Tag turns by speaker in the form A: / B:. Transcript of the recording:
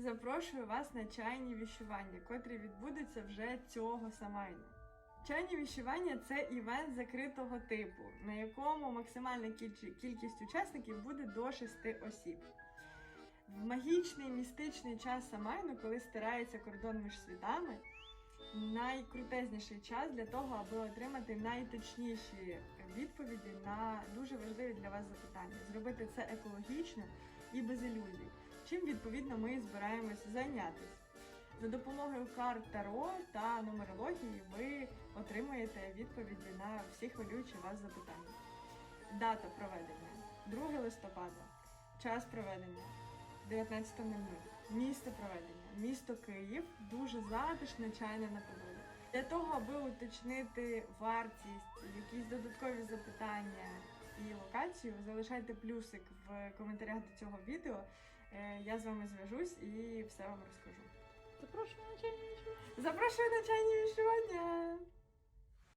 A: Запрошую вас на чайні віщування, котрі відбудуться вже цього самайну. Чайні віщування це івент закритого типу, на якому максимальна кількість учасників буде до 6 осіб. В магічний містичний час Самайну, коли стирається кордон між світами, найкрутезніший час для того, аби отримати найточніші відповіді на дуже важливі для вас запитання. Зробити це екологічно і без ілюзій. Чим відповідно ми збираємося зайнятися. За допомогою карт Таро та нумерології ви отримаєте відповіді на всі хвилюючі вас запитання. Дата проведення 2 листопада, час проведення 19.00. Місто проведення, місто Київ, дуже затишна чайна на погода. Для того, аби уточнити вартість, якісь додаткові запитання і локацію, залишайте плюсик в коментарях до цього відео. Е, Я з вами зв'яжусь і все вам розкажу.
B: Запрошую на чайні віщування.
A: Запрошую на чайні вишивання!